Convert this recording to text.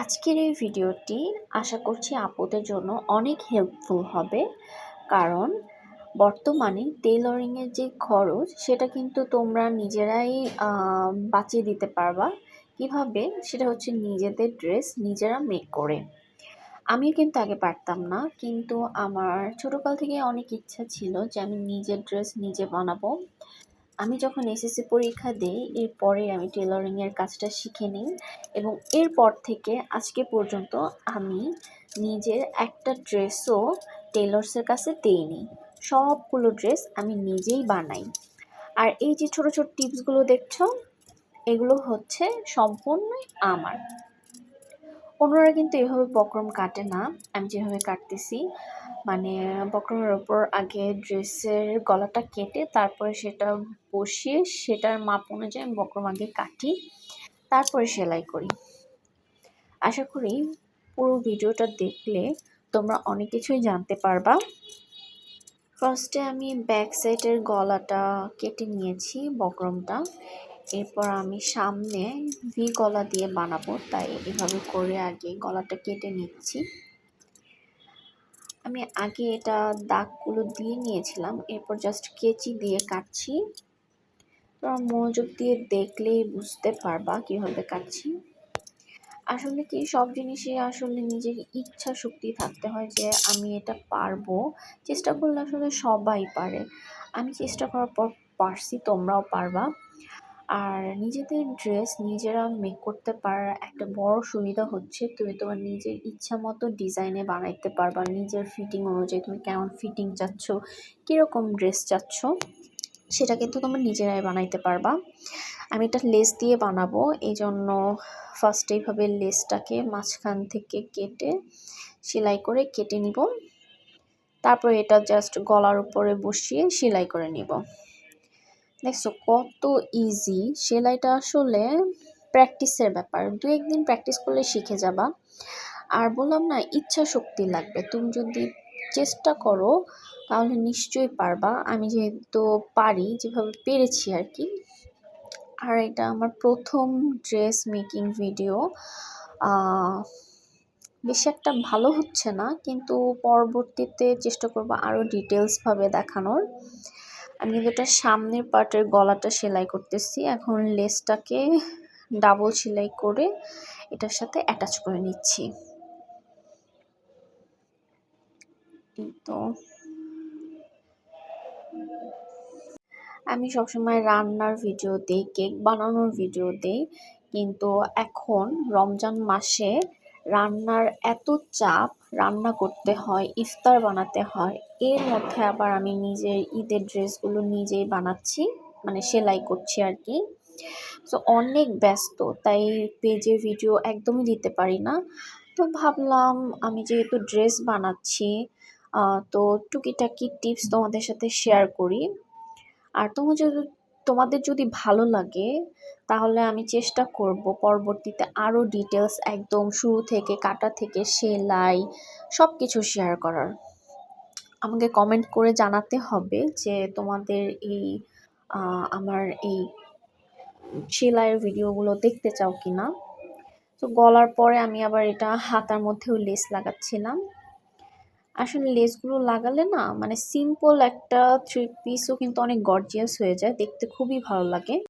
আজকের এই ভিডিওটি আশা করছি আপুদের জন্য অনেক হেল্পফুল হবে। কারণ বর্তমানে টেলরিংয়ের যে খরচ, সেটা কিন্তু তোমরা নিজেরাই বাঁচিয়ে দিতে পারবা। কীভাবে? সেটা হচ্ছে নিজেদের ড্রেস নিজেরা মেক করে। আমিও কিন্তু আগে পারতাম না, কিন্তু আমার ছোটোকাল থেকে অনেক ইচ্ছা ছিল যে আমি নিজের ড্রেস নিজে বানাবো। আমি যখন এসএসসি পরীক্ষা দিই এরপরে আমি টেলরিংয়ের কাজটা শিখে নিই এবং এরপর থেকে আজকে পর্যন্ত আমি নিজের একটা ড্রেসও টেলর্সের কাছে দিইনি সবগুলো ড্রেস আমি নিজেই বানাই। আর এই যে ছোট ছোট টিপসগুলো দেখছ, এগুলো হচ্ছে সম্পূর্ণই আমার। অন্যরা কিন্তু এভাবে বক্রম কাটে না, আমি যেভাবে কাটতেছি। মানে বক্রমের ওপর আগে ড্রেসের গলাটা কেটে তারপরে সেটা বসিয়ে সেটার মাপ অনুযায়ী বক্রম আগে কাটি, তারপরে সেলাই করি। আশা করি পুরো ভিডিওটা দেখলে তোমরা অনেক কিছুই জানতে পারবা। ফার্স্টে আমি ব্যাক সাইডের গলাটা কেটে নিয়েছি, বক্রমটা। এরপর আমি সামনে ভি গলা দিয়ে বানাবো, তাই এভাবে করে আগে গলাটা কেটে নিচ্ছি। আমি আগে এটা দাগগুলো দিয়ে নিয়েছিলাম, এরপর জাস্ট কেচি দিয়ে কাটছি। তোমরা মনোযোগ দিয়ে দেখলেই বুঝতে পারবা কীভাবে কাটছি। আসলে কি, সব জিনিসে আসলে নিজের ইচ্ছা শক্তি থাকতে হয় যে আমি এটা পারব। চেষ্টা করলে আসলে সবাই পারে। আমি চেষ্টা করার পর পারছি, তোমরাও পারবা। আর নিজেদের ড্রেস নিজেরা মেক করতে পারার একটা বড় সুবিধা হচ্ছে তুমি তোমার নিজের ইচ্ছা মতো ডিজাইনে বানাইতে পারবা, নিজের ফিটিং অনুযায়ী তুমি কেমন ফিটিং চাচ্ছ, কীরকম ড্রেস চাচ্ছ, সেটা কিন্তু তোমরা নিজেরাই বানাইতে পারবা। আমি এটা লেস দিয়ে বানাবো এই জন্য ফার্স্ট এইভাবে লেসটাকে মাঝখান থেকে কেটে সেলাই করে কেটে নিব। তারপর এটা জাস্ট গলার উপরে বসিয়ে সেলাই করে নিব। দেখছ কত ইজি সেলাইটা আসলে প্র্যাকটিসের ব্যাপার। দু একদিন প্র্যাকটিস করলে শিখে যাবা। আর বললাম না, ইচ্ছা শক্তি লাগবে। তুমি যদি চেষ্টা করো, তাহলে নিশ্চয়ই পারবা। আমি যেহেতু পারি, যেভাবে পেরেছি আর কি। আর এটা আমার প্রথম ড্রেস মেকিং ভিডিও বেশি একটা ভালো হচ্ছে না, কিন্তু পরবর্তীতে চেষ্টা করব আরও ডিটেলসভাবে দেখানোর। আমি কিন্তু এটা সামনের পার্টের গলাটা সেলাই করতেছি, এখন লেসটাকে ডাবল সেলাই করে এটার সাথে অ্যাটাচ করে নিচ্ছি। তো। আমি সবসময় রান্নার ভিডিও দিই কেক বানানোর ভিডিও দিই, কিন্তু এখন রমজান মাসে রান্নার এত চাপ রান্না করতে হয়, ইফতার বানাতে হয়, এর মধ্যে আবার আমি নিজের ঈদের ড্রেসগুলো নিজেই বানাচ্ছি মানে সেলাই করছি আর কি। তো অনেক ব্যস্ত, তাই পেজে ভিডিও একদমই দিতে পারি না। তো ভাবলাম আমি যেহেতু ড্রেস বানাচ্ছি তো টুকিটাকি টিপস তোমাদের সাথে শেয়ার করি। আর তোমার যদি তোমাদের যদি ভালো লাগে, তাহলে আমি চেষ্টা করব পরবর্তীতে আরও ডিটেলস একদম শুরু থেকে, কাটা থেকে, সেলাই সব কিছু শেয়ার করার। আমাকে কমেন্ট করে জানাতে হবে যে তোমাদের এই আমার এই সেলাইয়ের ভিডিওগুলো দেখতে চাও কি না তো গলার পরে আমি আবার এটা হাতার মধ্যেও লেস লাগাচ্ছিলাম। আসলে লেসগুলো লাগালে না মানে সিম্পল একটা থ্রি পিসও কিন্তু অনেক গর্জিয়াস হয়ে যায়। দেখতে খুবই ভালো লাগে।